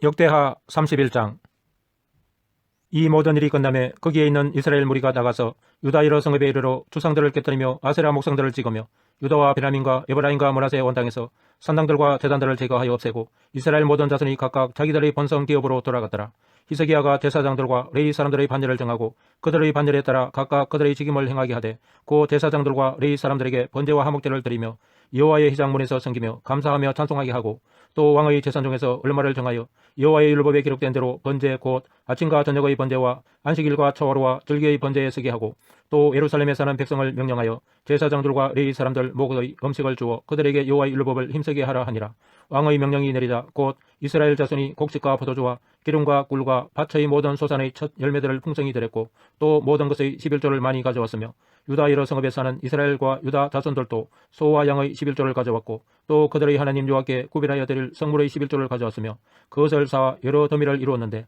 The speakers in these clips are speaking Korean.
역대하 31장 이 모든 일이 끝남에 거기에 있는 이스라엘 무리가 나가서 유다 여러 성읍에 이르러 주상들을 깨뜨리며 아세라 목상들을 찍으며 유다와 베냐민과 에브라임과 문하세 온 땅에서 산당들과 재단들을 제거하여 없애고 이스라엘 모든 자손이 각각 자기들의 본성 기업으로 돌아갔더라. 히스기야가 대사장들과 레이 사람들의 반열을 정하고 그들의 반열에 따라 각각 그들의 직임을 행하게 하되 그 대사장들과 레이 사람들에게 번제와 화목제를 드리며 여호와의 희장문에서 섬기며 감사하며 찬송하게 하고 또 왕의 재산 중에서 얼마를 정하여 여호와의 율법에 기록된 대로 번제 곧 아침과 저녁의 번제와 안식일과 초하루와 절기의 번제에 쓰게 하고 또 예루살렘에 사는 백성을 명령하여 제사장들과 레위 사람들 모두의 음식을 주어 그들에게 여호와의 율법을 힘쓰게 하라 하니라. 왕의 명령이 내리자 곧 이스라엘 자손이 곡식과 포도주와 기름과 꿀과 밭의 모든 소산의 첫 열매들을 풍성히 드렸고 또 모든 것의 11조를 많이 가져왔으며 유다 여러 성읍에 사는 이스라엘과 유다 자손들도 소와 양의 11조를 가져왔고 또 그들의 하나님 여호와께 구별하여 드릴 성물의 11조를 가져왔으며 그것을 쌓아 여러 더미를 이루었는데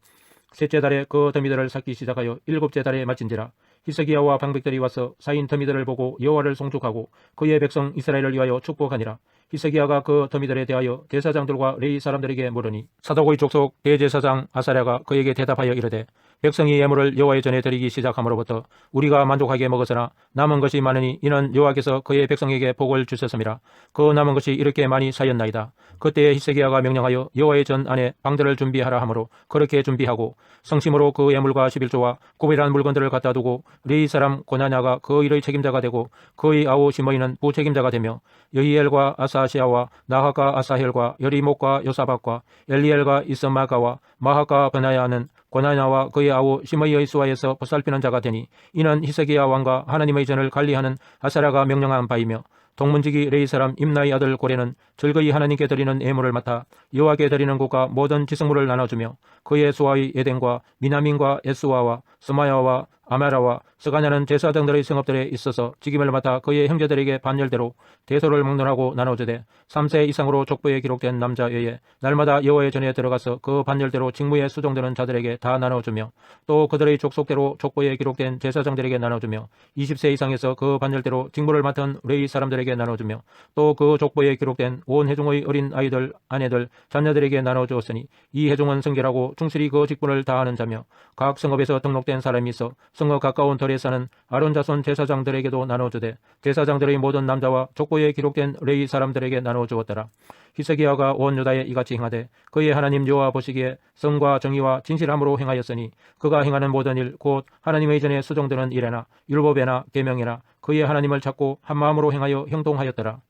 셋째 달에 그 더미들을 쌓기 시작하여 일곱째 달에 마친지라 히스기야와 방백들이 와서 사인 더미들을 보고 여호와를 송축하고 그의 백성 이스라엘을 위하여 축복하니라. 히스기야가 그 더미들에 대하여 대사장들과 레이 사람들에게 물으니 사도의 족속 대제사장 아사랴가 그에게 대답하여 이르되 백성이 예물을 여호와의 전에 드리기 시작함으로부터 우리가 만족하게 먹었으나 남은 것이 많으니 이는 여호와께서 그의 백성에게 복을 주셨음이라. 그 남은 것이 이렇게 많이 쌓였나이다. 그때에 히스기야가 명령하여 여호와의 전 안에 방들을 준비하라 하므로 그렇게 준비하고 성심으로 그 예물과 11조와 구별한 물건들을 갖다 두고 레이 사람 고나냐가 그 일의 책임자가 되고 그의 아우 시므이는 부책임자가 되며 여이엘과 아사시아와 나하가 아사헬과 여리목과 요사박과 엘리엘과 이스마가와 마하가 베나야는 고나냐와 그의 아우 시므이의 수하에서 보살피는 자가 되니 이는 히스기야 왕과 하나님의 전을 관리하는 아사라가 명령한 바이며 동문지기 레이 사람 임나의 아들 고레는 즐거이 하나님께 드리는 예물을 맡아 여호와께 드리는 곳과 모든 지성물을 나눠주며 그의 수하의 에덴과 미나민과 에스와와 스마야와 아메라와 스가냐는 제사장들의 성읍들에 있어서 직임을 맡아 그의 형제들에게 반열대로 대소를 막론하고 나눠주되 3세 이상으로 족보에 기록된 남자 외에 날마다 여호와의 전에 들어가서 그 반열대로 직무에 수종되는 자들에게 다 나눠주며 또 그들의 족속대로 족보에 기록된 제사장들에게 나눠주며 20세 이상에서 그 반열대로 직무를 맡은 레이 사람들에게 나눠주며 또 그 족보에 기록된 온 회중의 어린 아이들 아내들 자녀들에게 나눠주었으니 이 회중은 성결하고 충실히 그 직분을 다하는 자며 각 성읍에서 등록된 사람이 있어 성읍 가까운 덜에 사는 아론 자손 제사장들에게도 나눠주되 제사장들의 모든 남자와 족보에 기록된 레이 사람들에게 나눠주었더라. 히스기야가 온 유다에 이같이 행하되 그의 하나님 여호와 보시기에 성과 정의와 진실함으로 행하였으니 그가 행하는 모든 일 곧 하나님의 전에 수종되는 일에나 율법에나 계명이나 그의 하나님을 찾고 한 마음으로 행하여 형통하였더라.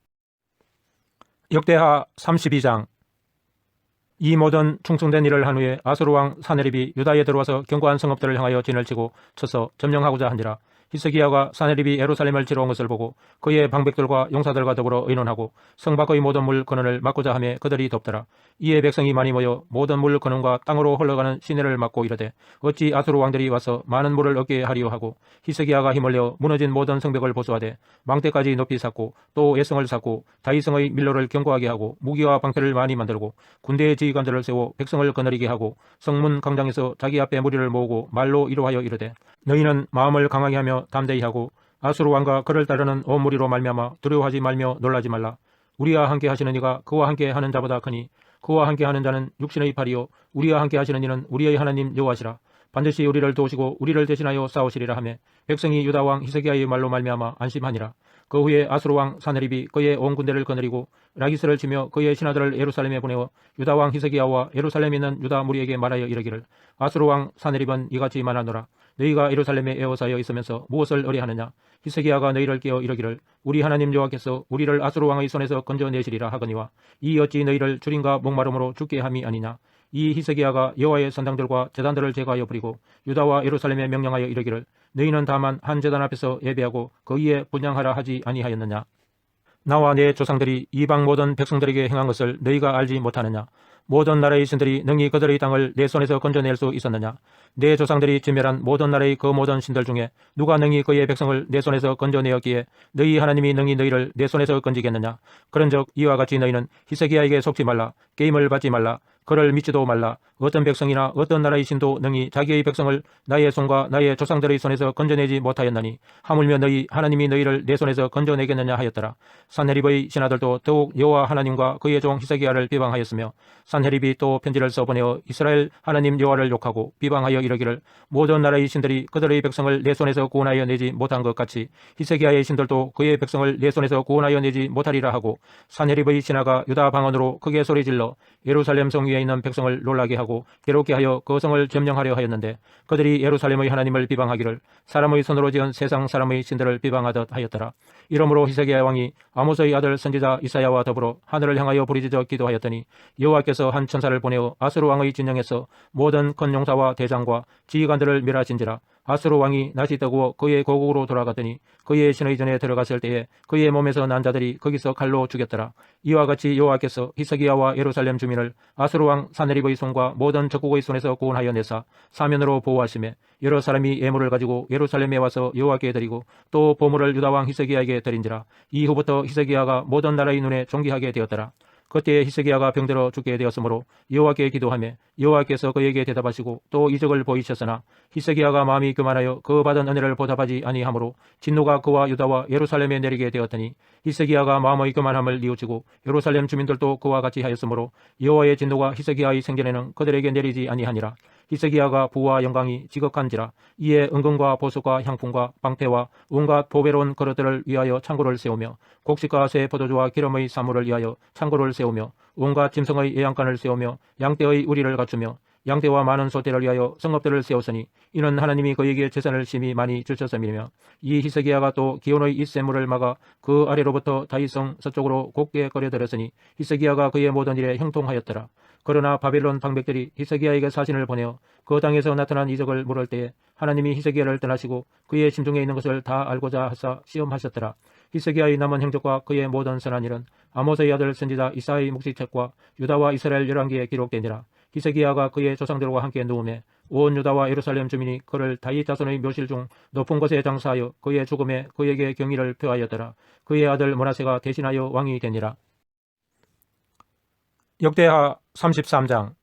역대하 32장 이 모든 충성된 일을 한 후에 아수르 왕 사네립이 유다에 들어와서 견고한 성읍들을 향하여 진을 치고 쳐서 점령하고자 하니라. 히스기야가 사네립이 예루살렘을 치러 온 것을 보고 그의 방백들과 용사들과 더불어 의논하고 성 밖의 모든 물 근원을 막고자 하며 그들이 돕더라. 이에 백성이 많이 모여 모든 물 근원과 땅으로 흘러가는 시내를 막고 이르되 어찌 아수르 왕들이 와서 많은 물을 얻게 하리요 하고 히스기야가 힘을 내어 무너진 모든 성벽을 보수하되 망대까지 높이 쌓고 또 예성을 쌓고 다이성의 밀로를 견고하게 하고 무기와 방패를 많이 만들고 군대의 지휘관들을 세워 백성을 거느리게 하고 성문 광장에서 자기 앞에 무리를 모으고 말로 이루하여 이르되 너희는 마음을 강하게 하며 담대히 하고 아수르 왕과 그를 따르는 온 무리로 말미암아 두려워하지 말며 놀라지 말라. 우리와 함께 하시는 이가 그와 함께 하는 자보다 크니 그와 함께 하는 자는 육신의 팔이요 우리와 함께 하시는 이는 우리의 하나님 여호와시라. 반드시 우리를 도우시고 우리를 대신하여 싸우시리라 하며 백성이 유다 왕 히스기야의 말로 말미암아 안심하니라. 그 후에 아수르 왕 사네립이 그의 온 군대를 거느리고 라기스를 치며 그의 신하들을 예루살렘에 보내어 유다 왕 히스기야와 예루살렘에 있는 유다 무리에게 말하여 이르기를 아수르 왕 사네립은 이같이 말하노라 너희가 예루살렘에 에워싸여 있으면서 무엇을 의뢰하느냐? 히스기야가 너희를 깨어 이르기를 우리 하나님 여호와께서 우리를 아수르 왕의 손에서 건져내시리라 하거니와 이 어찌 너희를 줄임과 목마름으로 죽게 함이 아니냐? 이 히스기야가 여호와의 선당들과 제단들을 제거하여 버리고 유다와 예루살렘에 명령하여 이르기를 너희는 다만 한 제단 앞에서 예배하고 거기에 분양하라 하지 아니하였느냐? 나와 내 조상들이 이방 모든 백성들에게 행한 것을 너희가 알지 못하느냐 모든 나라의 신들이 능히 그들의 땅을 내 손에서 건져낼 수 있었느냐? 내 조상들이 진멸한 모든 나라의 그 모든 신들 중에 누가 능히 그의 백성을 내 손에서 건져내었기에 너희 하나님이 능히 너희를 내 손에서 건지겠느냐? 그런즉 이와 같이 너희는 히스기야에게 속지 말라 게임을 받지 말라 그를 믿지도 말라. 어떤 백성이나 어떤 나라의 신도 능히 자기의 백성을 나의 손과 나의 조상들의 손에서 건져내지 못하였나니 하물며 너희 하나님이 너희를 내 손에서 건져내겠느냐 하였더라. 산헤립의 신하들도 더욱 여호와 하나님과 그의 종 히스기야를 비방하였으며 산 산헤립이 또 편지를 써보내어 이스라엘 하나님 여호와를 욕하고 비방하여 이르기를 모든 나라의 신들이 그들의 백성을 내 손에서 구원하여 내지 못한 것 같이 히스기야의 신들도 그의 백성을 내 손에서 구원하여 내지 못하리라 하고 산헤립의 신하가 유다 방언으로 크게 소리질러 예루살렘 성 위에 있는 백성을 놀라게 하고 괴롭게 하여 그 성을 점령하려 하였는데 그들이 예루살렘의 하나님을 비방하기를 사람의 손으로 지은 세상 사람의 신들을 비방하듯 하였더라. 이러므로 히스기야 왕이 아모스의 아들 선지자 이사야와 더불어 하늘을 향하여 부르짖어 기도하였더니 여호와께서 한 천사를 보내어 아수르 왕의 진영에서 모든 큰 용사와 대장과 지휘관들을 멸하신지라 아수르 왕이 낯이 뜨고 그의 고국으로 돌아가더니 그의 신의 전에 들어갔을 때에 그의 몸에서 난 자들이 거기서 칼로 죽였더라. 이와 같이 여호와께서 히스기야와 예루살렘 주민을 아수르 왕 사네립의 손과 모든 적국의 손에서 구원하여 내사 사면으로 보호하시매 여러 사람이 예물을 가지고 예루살렘에 와서 여호와께 드리고 또 보물을 유다 왕 히스기야에게 드린지라 이후부터 히스기야가 모든 나라의 눈에 존귀하게 되었더라. 그때 히스기야가 병들어 죽게 되었으므로 여호와께 기도하며 여호와께서 그에게 대답하시고 또 이적을 보이셨으나 히스기야가 마음이 교만하여 그 받은 은혜를 보답하지 아니하므로 진노가 그와 유다와 예루살렘에 내리게 되었더니 히스기야가 마음의 교만함을 뉘우치고 예루살렘 주민들도 그와 같이 하였으므로 여호와의 진노가 히스기야의 생전에는 그들에게 내리지 아니하니라 히스기야가 부와 영광이 지극한지라 이에 은근과 보석과 향품과 방패와 온갖 보배로운 그릇들을 위하여 창고를 세우며 곡식과 새 포도주와 기름의 사물을 위하여 창고를 세우며 온갖 짐승의 예양간을 세우며 양떼의 우리를 갖추며 양떼와 많은 소떼를 위하여 성읍들을 세웠으니 이는 하나님이 그에게 재산을 심히 많이 주셨음이며 이 히스기야가 또 기온의 이세물을 막아 그 아래로부터 다이성 서쪽으로 곱게 거려들었으니 히스기야가 그의 모든 일에 형통하였더라. 그러나 바벨론 방백들이 히스기야에게 사신을 보내어 그 땅에서 나타난 이적을 물을 때에 하나님이 히스기야를 떠나시고 그의 심중에 있는 것을 다 알고자 하사 시험하셨더라. 히스기야의 남은 행적과 그의 모든 선한 일은 아모스의 아들 선지자 이사의 묵시책과 유다와 이스라엘 열왕기에 기록되니라. 히스기야가 그의 조상들과 함께 누움에 온 유다와 예루살렘 주민이 그를 다윗 자손의 묘실 중 높은 곳에 장사하여 그의 죽음에 그에게 경의를 표하였더라. 그의 아들 모나세가 대신하여 왕이 되니라. 역대하 33장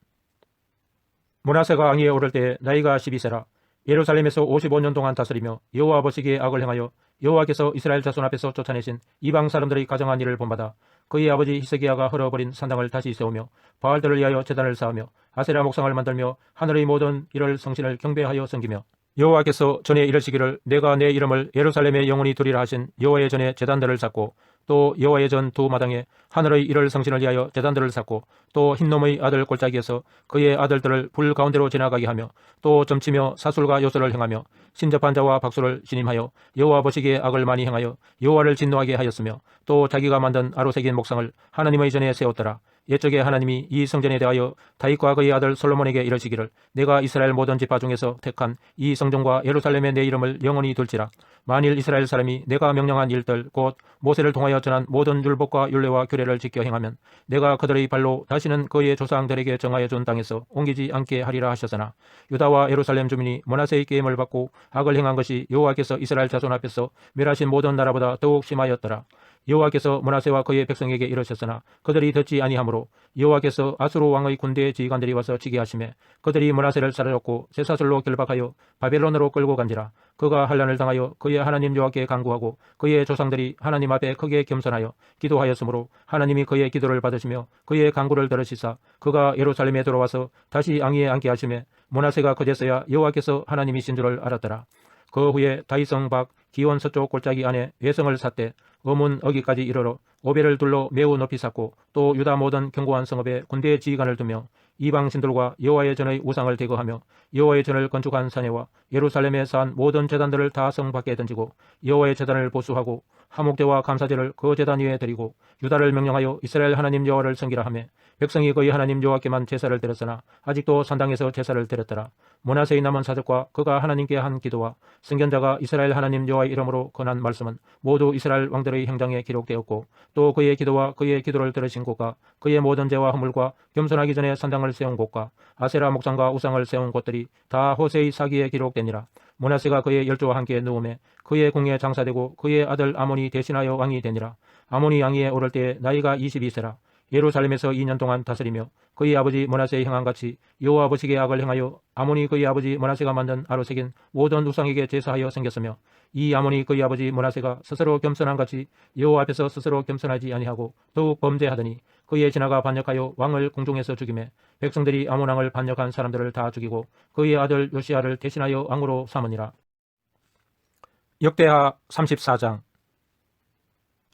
모나세가 왕위에 오를 때 나이가 12세라 예루살렘에서 55년 동안 다스리며 여호와 보시기에 악을 행하여 여호와께서 이스라엘 자손 앞에서 쫓아내신 이방 사람들의 가정한 일을 본받아 그의 아버지 히스기야가 헐어버린 산당을 다시 세우며 바알들을 위하여 제단을 쌓으며 아세라 목상을 만들며 하늘의 모든 일을 성신을 경배하여 섬기며 여호와께서 전에 이르시기를 내가 내 이름을 예루살렘에 영원히 두리라 하신 여호와의 전에 제단들을 쌓고 또 여호와의 전 두 마당에 하늘의 일을 성신을 위하여 제단들을 쌓고 또 흰놈의 아들 골짜기에서 그의 아들들을 불 가운데로 지나가게 하며 또 점치며 사술과 요술을 행하며 신접한 자와 박수를 신임하여 여호와 보시기에 악을 많이 행하여 여호와를 진노하게 하였으며 또 자기가 만든 아로새긴 목상을 하나님의 전에 세웠더라 옛적에 하나님이 이 성전에 대하여 다윗과 그의 아들 솔로몬에게 이르시기를 내가 이스라엘 모든 지파 중에서 택한 이 성전과 예루살렘에 내 이름을 영원히 둘지라. 만일 이스라엘 사람이 내가 명령한 일들 곧 모세를 통하여 전한 모든 율법과 율례와 규례를 지켜 행하면 내가 그들의 발로 다시는 그의 조상들에게 정하여 준 땅에서 옮기지 않게 하리라 하셨으나 유다와 예루살렘 주민이 모나세의 게임을 받고 악을 행한 것이 여호와께서 이스라엘 자손 앞에서 멸하신 모든 나라보다 더욱 심하였더라 여호와께서 문하세와 그의 백성에게 이르셨으나 그들이 듣지 아니하므로 여호와께서 아수르 왕의 군대 지휘관들이 와서 치게 하심에 그들이 문하세를 사로잡고 쇠사슬로 결박하여 바벨론으로 끌고 간지라 그가 한란을 당하여 그의 하나님 여호와께 간구하고 그의 조상들이 하나님 앞에 크게 겸손하여 기도하였으므로 하나님이 그의 기도를 받으시며 그의 간구를 들으시사 그가 예루살렘에 들어와서 다시 앙위에 앉게 하심에 문하세가 그제서야 여호와께서 하나님이신 줄을 알았더라. 그 후에 다이성 밖 기원 서쪽 골짜기 안에 외성을 샀되 어문 어기까지 이르러 오배를 둘러 매우 높이 쌓고 또 유다 모든 견고한 성읍에 군대 지휘관을 두며 이방 신들과 여호와의 전의 우상을 대거하며 여호와의 전을 건축한 사내와 예루살렘에 쌓은 모든 재단들을 다 성 밖에 던지고 여호와의 재단을 보수하고 하목대와 감사제를 그 재단 위에 드리고 유다를 명령하여 이스라엘 하나님 여호와를 섬기라 하며 백성이 그의 하나님 여호와께만 제사를 드렸으나 아직도 산당에서 제사를 드렸더라. 모나세의 남은 사적과 그가 하나님께 한 기도와 승견자가 이스라엘 하나님 여호와의 이름으로 건한 말씀은 모두 이스라엘 왕들의 행장에 기록되었고 또 그의 기도와 그의 기도를 들으신 곳과 그의 모든 죄와 허물과 겸손하기 전에 산당을 세운 곳과 아세라 목상과 우상을 세운 곳들이 다 호세의 사기에 기록되니라. 모나세가 그의 열조와 함께 누움에 그의 궁에 장사되고 그의 아들 아몬이 대신하여 왕이 되니라. 아몬이 왕위에 오를 때에 나이가 22세라. 예루살렘에서 2년 동안 다스리며 그의 아버지 모나세의 행한 같이 여호와 보시기에 악을 행하여 아몬이 그의 아버지 모나세가 만든 아로색인 모든 우상에게 제사하여 생겼으며 이 아몬이 그의 아버지 모나세가 스스로 겸손한 같이 여호와 앞에서 스스로 겸손하지 아니하고 더욱 범죄하더니 그의 지나가 반역하여 왕을 궁중에서 죽임에 백성들이 아몬 왕을 반역한 사람들을 다 죽이고 그의 아들 요시아를 대신하여 왕으로 삼으니라. 역대하 34장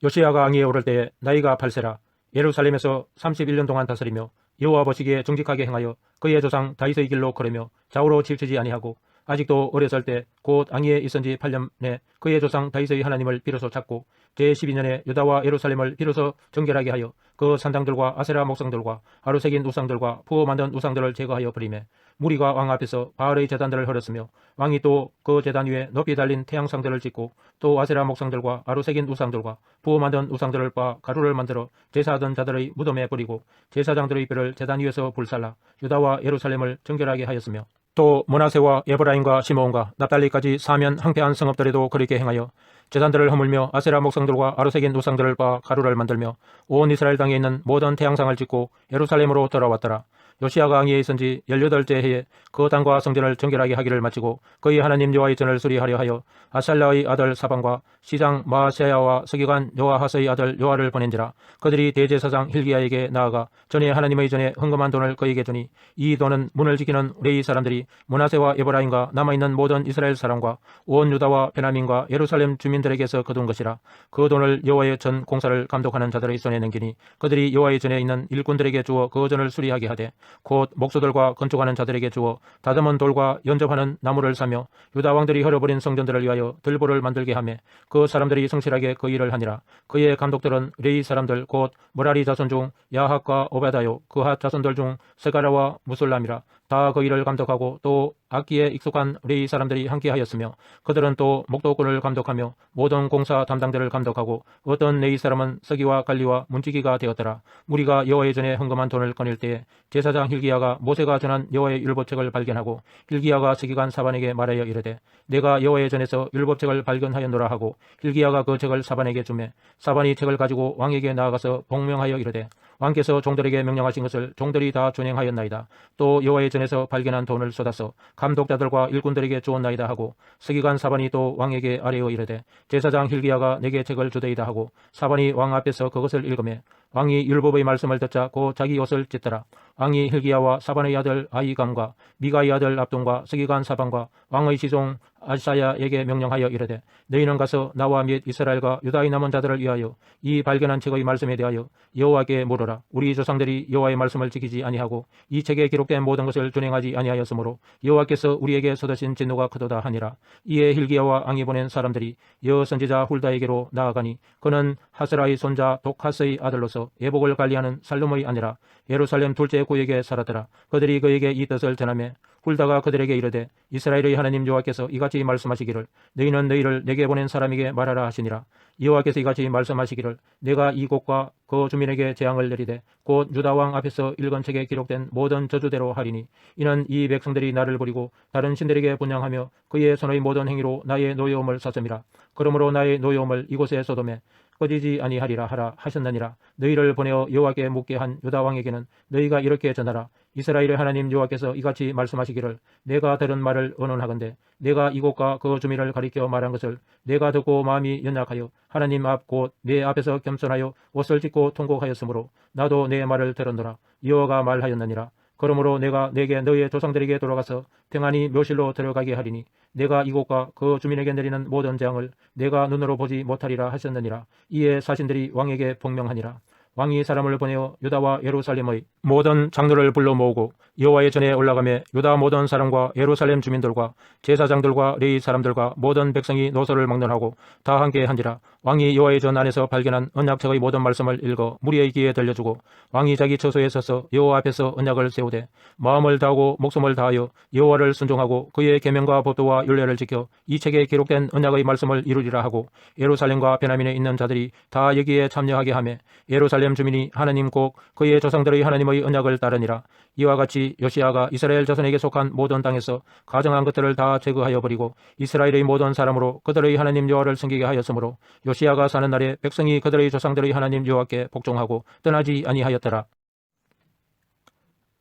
요시아가 왕위에 오를 때에 나이가 8세라 예루살렘에서 31년 동안 다스리며 여호와 보시기에 정직하게 행하여 그의 조상 다윗의 길로 걸으며 좌우로 치우치지 아니하고 아직도 어렸을 때곧 왕위에 있은 지 8년에 그의 조상 다윗의 하나님을 비로소 찾고 제12년에 유다와 예루살렘을 비로소 정결하게 하여 그 산당들과 아세라 목상들과 하루색인 우상들과 부어 만든 우상들을 제거하여 버리매 무리가 왕 앞에서 바알의 재단들을 헐었으며 왕이 또 그 재단 위에 높이 달린 태양상들을 짓고 또 아세라 목상들과 아루색인 우상들과 부어 만든 우상들을 빻아 가루를 만들어 제사하던 자들의 무덤에 버리고 제사장들의 뼈를 재단 위에서 불살라 유다와 예루살렘을 정결하게 하였으며 또 모나세와 에브라임과 시므온과 납달리까지 사면 항폐한 성읍들에도 그렇게 행하여 재단들을 허물며 아세라 목상들과 아루색인 우상들을 바 가루를 만들며 온 이스라엘 땅에 있는 모든 태양상을 짓고 예루살렘으로 돌아왔더라. 요시아가 왕위에 있은 지 18째 해에 그 땅과 성전을 정결하게 하기를 마치고 그의 하나님 여호와의 전을 수리하려 하여 아살라의 아들 사방과 시장 마세야와 서기관 요아하스의 아들 요아를 보낸지라 그들이 대제사장 힐기야에게 나아가 전에 하나님의 전에 헌금한 돈을 그에게 주니 이 돈은 문을 지키는 레이 사람들이 문하세와 에브라임과 남아있는 모든 이스라엘 사람과 온 유다와 베나민과 예루살렘 주민들에게서 거둔 것이라 그 돈을 여호와의 전 공사를 감독하는 자들의 손에 넘기니 그들이 여호와의 전에 있는 일꾼들에게 주어 그 전을 수리하게 하되 곧 목수들과 건축하는 자들에게 주어 다듬은 돌과 연접하는 나무를 사며 유다 왕들이 헐어버린 성전들을 위하여 들보를 만들게 하며 그 사람들이 성실하게 그 일을 하니라. 그의 감독들은 레이 사람들 곧 모라리 자손 중 야학과 오베다요 그핫 자손들 중 세가라와 무술람이라 다 그 일을 감독하고 또 악기에 익숙한 레이 사람들이 함께하였으며 그들은 또 목도꾼을 감독하며 모든 공사 담당들을 감독하고 어떤 레이 사람은 서기와 관리와 문지기가 되었더라 무리가 여호와의 전에 헌금한 돈을 꺼낼 때에 제사장 힐기야가 모세가 전한 여호와의 율법책을 발견하고 힐기야가 서기관 사반에게 말하여 이르되 내가 여호와의 전에서 율법책을 발견하였노라 하고 힐기야가 그 책을 사반에게 주매 사반이 책을 가지고 왕에게 나아가서 복명하여 이르되 왕께서 종들에게 명령하신 것을 종들이 다 준행하였나이다. 또 여호와의 전에 서 발견한 돈을 쏟아서 감독자들과 일꾼들에게 주었나이다 하고 서기관 사반이 또 왕에게 아뢰어 이르되 제사장 힐기야가 내게 책을 주되이다 하고 사반이 왕 앞에서 그것을 읽으며 왕이 율법의 말씀을 듣자 고 자기 옷을 찢더라. 왕이 힐기야와 사반의 아들 아이감과 미가의 아들 압돈과 서기관 사반과 왕의 시종 아사야에게 명령하여 이르되 너희는 가서 나와 및 이스라엘과 유다의 남은 자들을 위하여 이 발견한 책의 말씀에 대하여 여호와께 물어라. 우리 조상들이 여호와의 말씀을 지키지 아니하고 이 책에 기록된 모든 것을 준행하지 아니하였으므로 여호와께서 우리에게 쏟으신 진노가 크도다 하니라. 이에 힐기야와 왕이 보낸 사람들이 여 선지자 훌다에게로 나아가니 그는 하스라의 손자 독하스의 아들로서 예복을 관리하는 살룸의 아니라 예루살렘 둘째 고에게 살았더라. 그들이 그에게 이 뜻을 전하며 훌다가 그들에게 이르되 이스라엘의 하나님 여호와께서 이같이 말씀하시기를 너희는 너희를 내게 보낸 사람에게 말하라 하시니라 여호와께서 이같이 말씀하시기를 내가 이 곳과 그 주민에게 재앙을 내리되 곧 유다 왕 앞에서 읽은 책에 기록된 모든 저주대로 하리니 이는 이 백성들이 나를 버리고 다른 신들에게 분양하며 그의 손의 모든 행위로 나의 노여움을 샀음이라 그러므로 나의 노여움을 이곳에 쏟음에 꺼지지 아니하리라 하라 하셨느니라. 너희를 보내어 여호와께 묻게 한 유다 왕에게는 너희가 이렇게 전하라. 이스라엘의 하나님 여호와께서 이같이 말씀하시기를 내가 들은 말을 언론하건대 내가 이곳과 그 주민을 가리켜 말한 것을 내가 듣고 마음이 연약하여 하나님 앞 곧 내 앞에서 겸손하여 옷을 찢고 통곡하였으므로 나도 내 말을 들었노라. 여호와가 말하였느니라 그러므로 내가 내게 너희의 조상들에게 돌아가서 평안히 묘실로 들어가게 하리니 내가 이곳과 그 주민에게 내리는 모든 재앙을 내가 눈으로 보지 못하리라 하셨느니라. 이에 사신들이 왕에게 복명하니라. 왕이 사람을 보내어 유다와 예루살렘의 모든 장로를 불러 모으고 여호와의 전에 올라가며 유다 모든 사람과 예루살렘 주민들과 제사장들과 레이 사람들과 모든 백성이 노소를 막론하고 다 함께 한지라. 왕이 여호와의 전 안에서 발견한 언약책의 모든 말씀을 읽어 무리의 귀에 들려주고 왕이 자기 처소에 서서 여호와 앞에서 언약을 세우되 마음을 다하고 목숨을 다하여 여호와를 순종하고 그의 계명과 법도와 율례를 지켜 이 책에 기록된 언약의 말씀을 이루리라 하고 예루살렘과 베나민에 있는 자들이 다 여기에 참여하게 하며 예루살렘 주민이 하나님 꼭 그의 조상들의 하나님의 언약을 따르니라. 이와 같이 요시아가 이스라엘 자손에게 속한 모든 땅에서 가정한 것들을 다 제거하여 버리고 이스라엘의 모든 사람으로 그들의 하나님 여호와를 섬기게 하였으므로 요시아가 사는 날에 백성이 그들의 조상들의 하나님 여호와께 복종하고 떠나지 아니하였더라.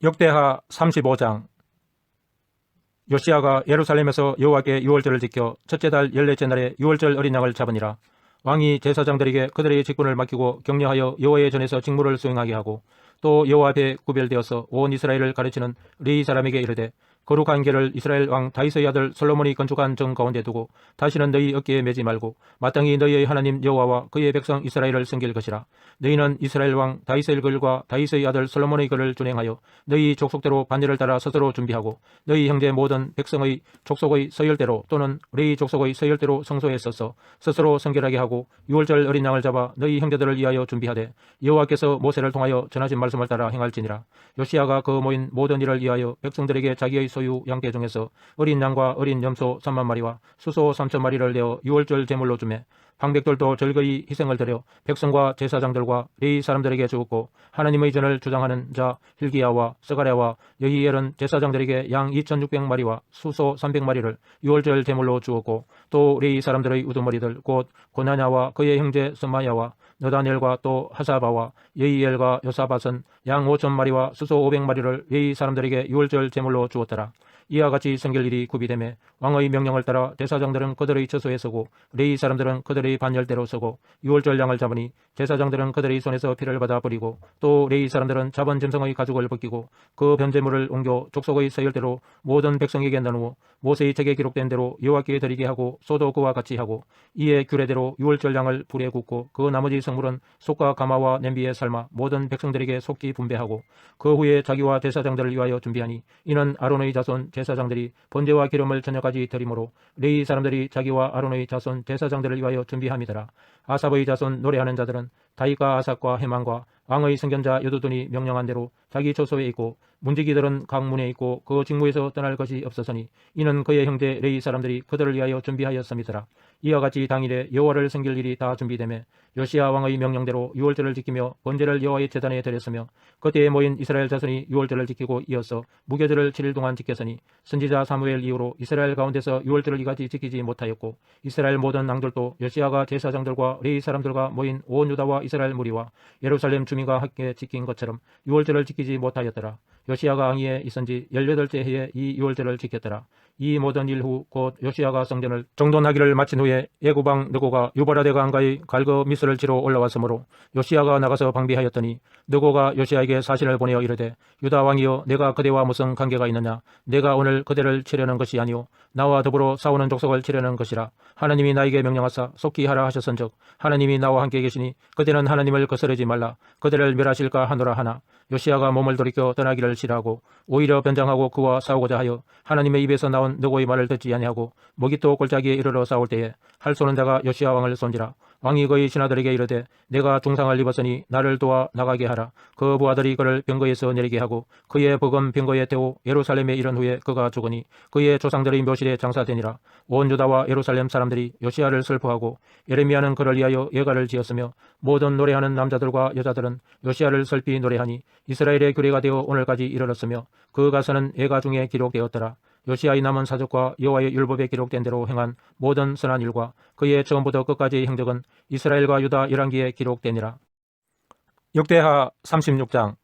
역대하 35장 요시아가 예루살렘에서 여호와께 유월절을 지켜 첫째 달 열넷째 날에 유월절 어린 양을 잡으니라. 왕이 제사장들에게 그들의 직분을 맡기고 격려하여 여호와의 전에서 직무를 수행하게 하고 또 여호와 앞에 구별되어서 온 이스라엘을 가르치는 레이 사람에게 이르되 거룩한 길을 이스라엘 왕 다윗의 아들 솔로몬이 건축한 정 가운데 두고 다시는 너희 어깨에 매지 말고 마땅히 너희의 하나님 여호와와 그의 백성 이스라엘을 섬길 것이라. 너희는 이스라엘 왕 다윗의 글과 다윗의 아들 솔로몬의 글을 준행하여 너희 족속대로 반열을 따라 스스로 준비하고 너희 형제 모든 백성의 족속의 서열대로 또는 레이 족속의 서열대로 성소에 서서 스스로 성결하게 하고 유월절 어린 양을 잡아 너희 형제들을 위하여 준비하되 여호와께서 모세를 통하여 전하신 말씀을 따라 행할지니라. 요시아가 그 모인 모든 일을 위하여 백성들에게 자기의 소유 양떼 중에서 어린 양과 어린 염소 3만 마리와 수소 3천 마리를 내어 유월절 제물로 주매 방백들도 절거이 희생을 드려 백성과 제사장들과 레이 사람들에게 주었고 하나님의 전을 주장하는 자 hil기야와 스가랴와 여히엘은 제사장들에게 양 2600마리와 수소 300마리를 유월절 제물로 주었고 또 레이 사람들의 우두머리들 곧 고나냐와 그의 형제 스마야와 너다넬과 또 하사바와 여이엘과 요사밭은 양 5천 마리와 수소 500마리를 레이 사람들에게 유월절 제물로 주었더라. 이와 같이 성결 일이 구비되매 왕의 명령을 따라 대사장들은 그들의 처소에 서고 레이 사람들은 그들의 반열대로 서고 유월절 양을 잡으니 제사장들은 그들의 손에서 피를 받아 버리고 또 레이 사람들은 잡은 짐승의 가죽을 벗기고 그 변제물을 옮겨 족속의 서열대로 모든 백성에게 나누어 모세의 책에 기록된 대로 여호와께 드리게 하고 소도 그와 같이 하고 이에 규례대로 유월절 양을 불에 굽고 그 나머지 성 물은 속과 가마와 냄비에 삶아 모든 백성들에게 속기 분배하고 그 후에 자기와 대사장들을 위하여 준비하니 이는 아론의 자손 제사장들이 번제와 기름을 저녁까지 드림으로 레이 사람들이 자기와 아론의 자손 제사장들을 위하여 준비함이더라. 아삽의 자손 노래하는 자들은 다윗과 아삭과 해만과 왕의 성견자 여두둔이 명령한 대로 자기 초소에 있고 문지기들은 각 문에 있고 그 직무에서 떠날 것이 없었으니 이는 그의 형제 레이 사람들이 그들을 위하여 준비하였음이더라. 이와 같이 당일에 여호와를 섬길 일이 다 준비되매 요시아 왕의 명령대로 유월절을 지키며 번제를 여호와의 제단에 드렸으며 그때에 모인 이스라엘 자손이 유월절을 지키고 이어서 무교절을 7일 동안 지켰으니 선지자 사무엘 이후로 이스라엘 가운데서 유월절을 이같이 지키지 못하였고 이스라엘 모든 왕들도 요시아가 제사장들과 레이 사람들과 모인 온 유다와 이스라엘 무리와 예루살렘 주민과 함께 지킨 것처럼 유월절을 지키지 못하였더라. 요시아가 왕위에 있은 지 18째 해에 이 유월절을 지켰더라. 이 모든 일 후 곧 요시아가 성전을 정돈하기를 마친 후에 예구방 느고가 유바라데 강가의 갈거 미스를 치러 올라왔으므로 요시아가 나가서 방비하였더니 느고가 요시아에게 사신을 보내어 이르되 유다 왕이여 내가 그대와 무슨 관계가 있느냐? 내가 오늘 그대를 치려는 것이 아니오. 나와 더불어 싸우는 족속을 치려는 것이라. 하나님이 나에게 명령하사 속히 하라 하셨은즉 하나님이 나와 함께 계시니 그대는 하나님을 거스르지 말라. 그대를 멸하실까 하노라 하나. 요시아가 몸을 돌이켜 떠나기를 싫어하고 오히려 변장하고 그와 싸우고자 하여 하나님의 입에서 나온 느고의 말을 듣지 아니하고 모기또 골짜기에 이르러 싸울 때에 할 쏘는 자가 요시아 왕을 손지라. 왕이 그의 신하들에게 이르되 내가 중상을 입었으니 나를 도와 나가게 하라. 그 부하들이 그를 병거에서 내리게 하고 그의 복음 병거에 태워 예루살렘에 이른 후에 그가 죽으니 그의 조상들의 묘실에 장사되니라. 온 유다와 예루살렘 사람들이 요시아를 슬퍼하고 예레미야는 그를 위하여 예가를 지었으며 모든 노래하는 남자들과 여자들은 요시아를 슬피 노래하니 이스라엘의 규례가 되어 오늘까지 이르렀으며 그 가서는 예가 중에 기록되었더라 요시아의 남은 사적과 여호와의 율법에 기록된 대로 행한 모든 선한 일과 그의 처음부터 끝까지의 행적은 이스라엘과 유다 열왕기에 기록되니라. 역대하 36장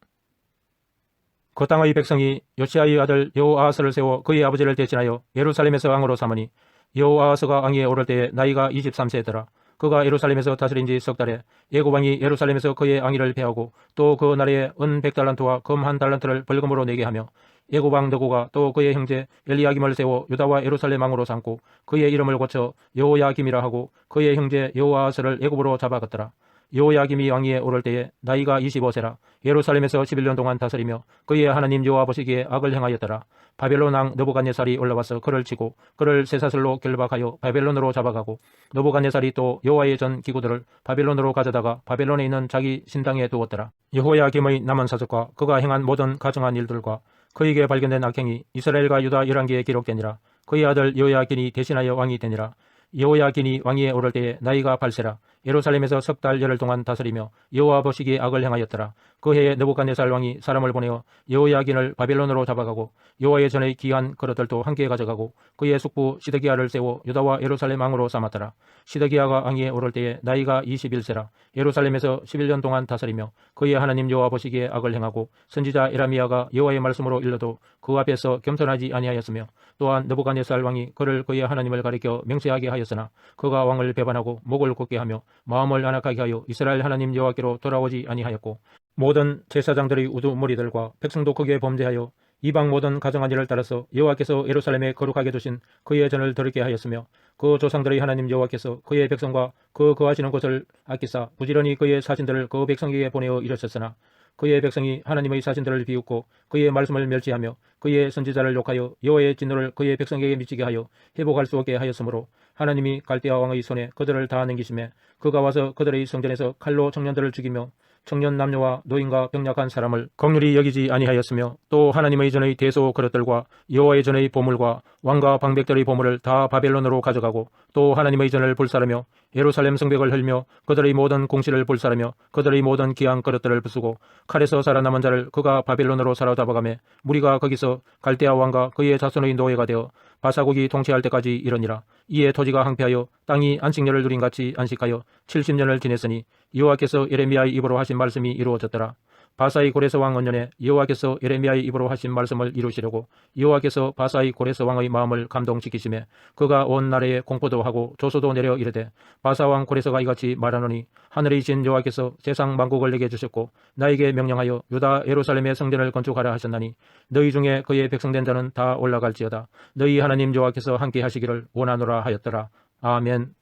그 땅의 백성이 요시아의 아들 여호아하스를 세워 그의 아버지를 대신하여 예루살렘에서 왕으로 삼으니 여호아하스가 왕위에 오를 때에 나이가 23세더라. 그가 예루살렘에서 다스린 지 석 달에 예고왕이 예루살렘에서 그의 왕위를 폐하고 또 그 나라에 은 백달란트와 금 한 달란트를 벌금으로 내게 하며 예고방 느고가 또 그의 형제 엘리야김을 세워 유다와 예루살렘 왕으로 삼고 그의 이름을 고쳐 여호야김이라 하고 그의 형제 여호아스를 예고으로 잡아갔더라. 여호야김이 왕위에 오를 때에 나이가 25세라 예루살렘에서 11년 동안 다스리며 그의 하나님 여호와 보시기에 악을 행하였더라. 바벨론 왕 느부갓네살이 올라와서 그를 치고 그를 쇠사슬로 결박하여 바벨론으로 잡아가고 느부갓네살이 또 여호와의 전 기구들을 바벨론으로 가져다가 바벨론에 있는 자기 신당에 두었더라. 여호야김의 남은 사적과 그가 행한 모든 가정한 일들과 그에게 발견된 악행이 이스라엘과 유다 열왕기에 기록되니라. 그의 아들 여호야긴이 대신하여 왕이 되니라. 여호야긴이 왕위에 오를 때에 나이가 8세라 예루살렘에서 석 달 열흘 동안 다스리며 여호와 보시기에 악을 행하였더라. 그 해에 느부갓네살 왕이 사람을 보내어 여호야긴을 바벨론으로 잡아가고 여호와의 전의 귀한 그릇들도 함께 가져가고 그의 숙부 시드기야를 세워 유다와 예루살렘 왕으로 삼았더라. 시드기야가 왕위에 오를 때에 나이가 21세라 예루살렘에서 11년 동안 다스리며 그의 하나님 여호와 보시기에 악을 행하고 선지자 에라미야가 여호와의 말씀으로 일러도 그 앞에서 겸손하지 아니하였으며 또한 느부갓네살 왕이 그를 그의 하나님을 가리켜 맹세하게 하였으나 그가 왕을 배반하고 목을 굳게 하며 마음을 안악하게 하여 이스라엘 하나님 여호와께로 돌아오지 아니하였고 모든 제사장들의 우두머리들과 백성도 크게 범죄하여 이방 모든 가정한 일을 따라서 여호와께서 예루살렘에 거룩하게 두신 그의 전을 더럽게 하였으며 그 조상들의 하나님 여호와께서 그의 백성과 그 거하시는 곳을 아끼사 부지런히 그의 사신들을 그 백성에게 보내어 이르셨으나 그의 백성이 하나님의 사신들을 비웃고 그의 말씀을 멸시하며 그의 선지자를 욕하여 여호와의 진노를 그의 백성에게 미치게 하여 회복할 수 없게 하였으므로 하나님이 갈대아 왕의 손에 그들을 다 넘기심에 그가 와서 그들의 성전에서 칼로 청년들을 죽이며 청년 남녀와 노인과 병약한 사람을 긍휼히 여기지 아니하였으며 또 하나님의 전의 대소 그릇들과 여호와의 전의 보물과 왕과 방백들의 보물을 다 바벨론으로 가져가고 또 하나님의 전을 불사르며 예루살렘 성벽을 헐며 그들의 모든 공시를 불사르며 그들의 모든 귀한 그릇들을 부수고 칼에서 살아남은 자를 그가 바벨론으로 사로잡아가매 무리가 거기서 갈대아 왕과 그의 자손의 노예가 되어 바사국이 통치할 때까지 이르니라. 이에 토지가 항폐하여 땅이 안식년을 누린 같이 안식하여 70년을 지냈으니 여호와께서 예레미야의 입으로 하신 말씀이 이루어졌더라 바사의 고레스 왕 언년에 여호와께서 예레미야의 입으로 하신 말씀을 이루시려고 여호와께서 바사의 고레스 왕의 마음을 감동시키심에 그가 온 나라에 공포도 하고 조소도 내려 이르되 바사 왕 고레스가 이같이 말하노니 하늘의 신 여호와께서 세상 만국을 내게 주셨고 나에게 명령하여 유다 예루살렘의 성전을 건축하라 하셨나니 너희 중에 그의 백성된 자는 다 올라갈지어다. 너희 하나님 여호와께서 함께 하시기를 원하노라 하였더라. 아멘